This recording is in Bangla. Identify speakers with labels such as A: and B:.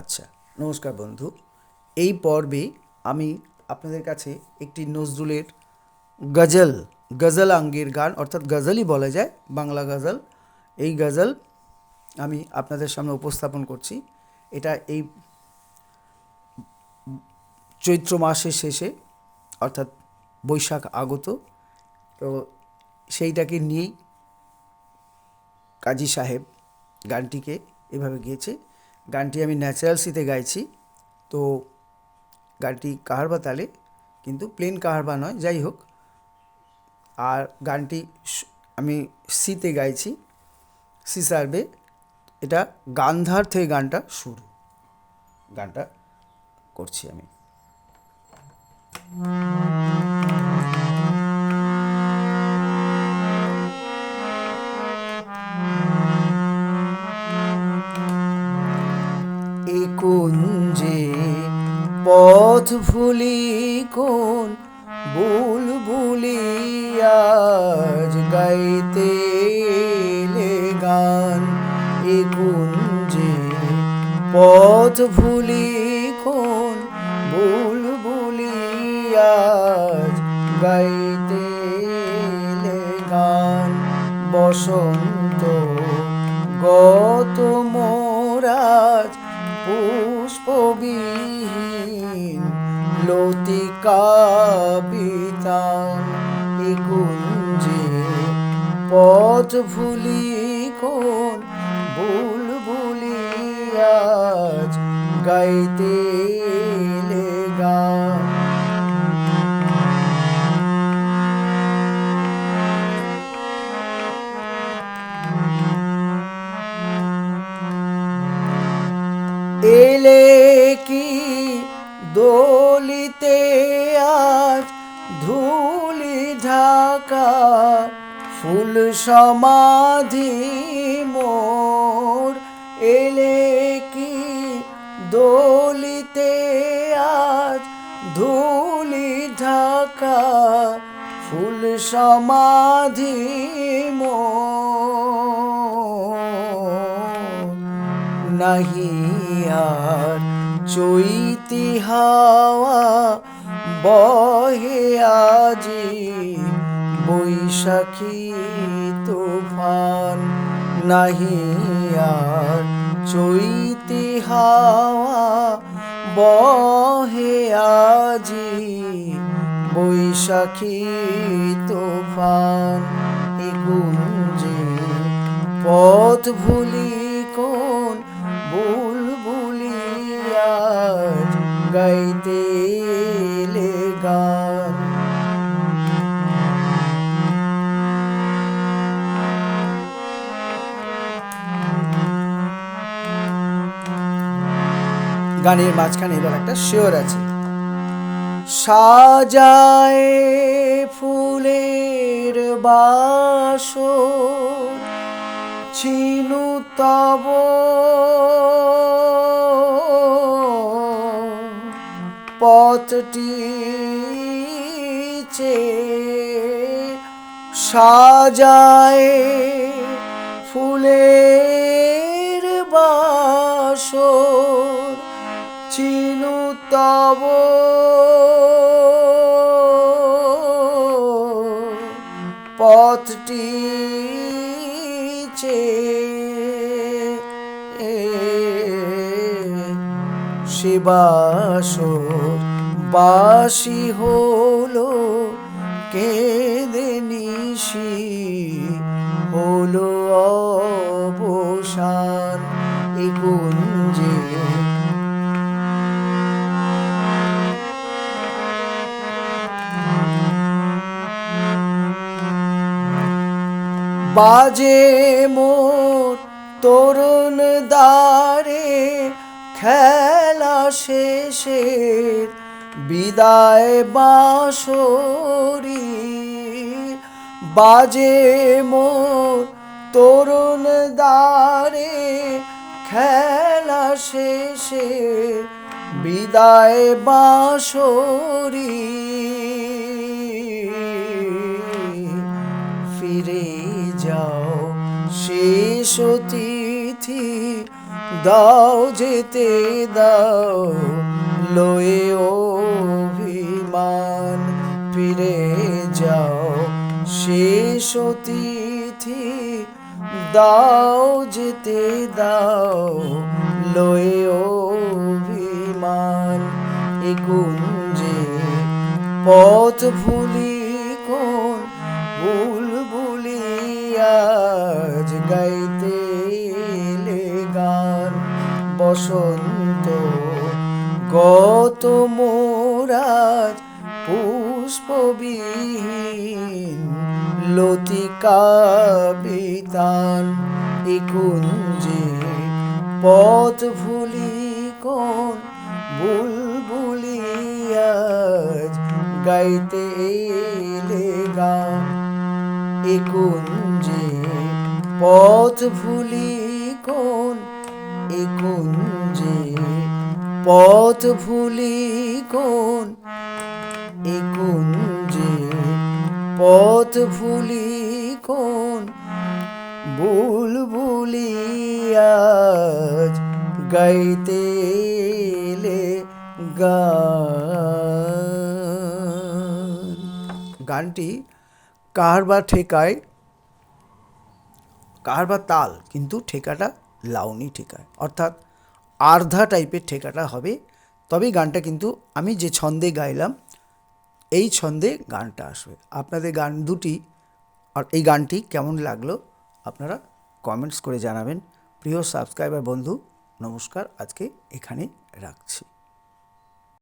A: আচ্ছা নমস্কার বন্ধু। এই পর্বে আমি আপনাদের কাছে একটি নজরুলের গজল গজল আঙ্গের গান, অর্থাৎ গজলই বলা যায়, বাংলা গজল। এই গজল আমি আপনাদের সামনে উপস্থাপন করছি। এটা এই চৈত্র মাসের শেষে, অর্থাৎ বৈশাখ আগত। তো সেইটাকে নিয়েই কাজী সাহেব গানটিকে এভাবে গেয়েছে। গানটি আমি ন্যাচারাল সিতে গাইছি। তো গানটি কাহারবা তালে? কিন্তু প্লেন কাহারবা নয়, যাই হোক। আর গানটি আমি সিতে গাইছি, সি সার্ভে। এটা গান্ধার থেকে গানটা শুরু। গানটা করছি আমি। পথ ভুলি কোন বুলবুলি আজ গাইতে গান এ কুঞ্জে পথ ভুলি কোন বুলবুলি আজ গাইতে গান বসন্ত গত মোরাজ পুষ্পবিহীন লতিকা এ কুঞ্জে পথ ভুলি কোন বুলবুলি আজ গাইতে এলে গান এলে কি দোলিতে আজ ধুলি ঢাকা, ফুল সমাধি মোর। এলে কি দোলিতে আজ ধুলি ঢাকা, ফুল সমাধি মোর। নাহি আর চৈতি হাওয়া বহে আজি, বৈশাখী তুফান নাহি আর। চৈতি হাওয়া বহে আজি, বৈশাখী তুফান এ কুঞ্জে পথ ভুলি গানের মাঝখানে এবার একটা শিওর আছে। সাজায় ফুলের বাসর চিনু তব। পথটি চে সাজায় ফুলের বাসর। চিনু তব। পথটি চে শিবাসর বাসি হলো কেঁদে নিশি হলো অবসান। এ বাজে মোর তরুণ দ্বারে খেলা শেষের বিদায় বাঁশরি। বাজে মোর তরুণ দ্বারে খেলা শেষে বিদায় বাঁশরি। যাও, শেষ অতিথি দাও, যেতে দাও। লয়ে অভিমান ফিরে যাও, শেষ অতিথি দাও, যেতে দাও। লয়ে অভিমান এ কুঞ্জে পথ ভুলি কোন গাইতে গান বসন্ত। গত মোরাজ পুষ্পবিহীন লতিকা বিতান এ কুঞ্জে পথ ভুলি কোন বুলবুলি আজ গাইতে এলে গান এ কুঞ্জে পথ ভুলি কোন এ কুঞ্জে পথ ভুলি কোন এ কুঞ্জে পথ ভুলি কোন বুলবুলি আজ গাইতে গান। গানটি কার বা ঠেকায়? কার বা তাল, কিন্তু ঠেকাটা লাউনি ঠেকায়। অর্থাৎ আর্ধা টাইপের ঠেকাটা হবে। তবেই গানটা কিন্তু আমি যে ছন্দে গাইলাম, এই ছন্দে গানটা আসবে। আপনাদের গান দুটি আর এই গানটি কেমন লাগল আপনারা কমেন্টস করে জানাবেন। প্রিয় সাবস্ক্রাইবার বন্ধু, নমস্কার। আজকে এখানে রাখছি।